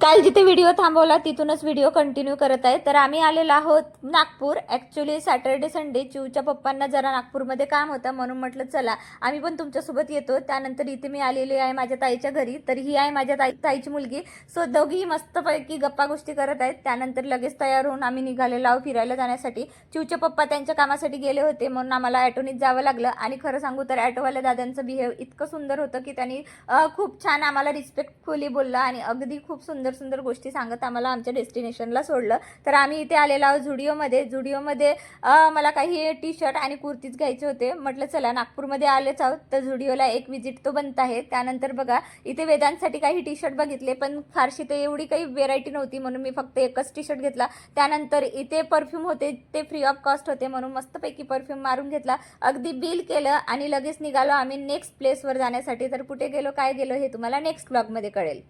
काल जिथे व्हिडिओ थांबवला तिथूनच व्हिडिओ कंटिन्यू करत आहे. तर आम्ही आलेलो आहोत नागपूर. ॲक्च्युली सॅटर्डे संडे चिवच्या पप्पांना जरा नागपूरमध्ये काम होतं म्हणून म्हटलं चला आम्ही पण तुमच्यासोबत येतो. त्यानंतर इथे मी आलेली आहे माझ्या ताईच्या घरी. तर ही आहे माझ्या ताई ताईची मुलगी. सो दोघीही मस्तपैकी गप्पा गोष्टी करत आहेत. त्यानंतर लगेच तयार होऊन आम्ही निघालेलो आहोत फिरायला जाण्यासाठी. चिवचे पप्पा त्यांच्या कामासाठी गेले होते म्हणून आम्हाला ॲटोनीच जावं लागलं. आणि खरं सांगू तर ॲटोवाल्या दादांचं बिहेव इतकं सुंदर होतं की त्यांनी खूप छान आम्हाला रिस्पेक्टफुली बोललं आणि अगदी खूप सुंदर सुंदर गोष्टी सांगत आम्हाला आमच्या डेस्टिनेशनला सोडलं. तर आम्ही इथे आलेलो आहोत झुडिओमध्ये झुडिओमध्ये मला काही टी शर्ट आणि कुर्तीज घ्यायचे होते. म्हटलं चला नागपूरमध्ये आलेच आहोत. तर झुडिओला एक विजिट तो बनत आहे. त्यानंतर बघा इथे वेदांसाठी काही टी शर्ट बघितले पण फारशी ते एवढी काही व्हेरायटी नव्हती म्हणून मी फक्त एकच टी शर्ट घेतला. त्यानंतर इथे परफ्यूम होते ते फ्री ऑफ कॉस्ट होते म्हणून मस्तपैकी परफ्यूम मारून घेतला. अगदी बिल केलं आणि लगेच निघालो आम्ही नेक्स्ट प्लेसवर जाण्यासाठी. तर कुठे गेलो काय गेलो हे तुम्हाला नेक्स्ट ब्लॉगमध्ये कळेल.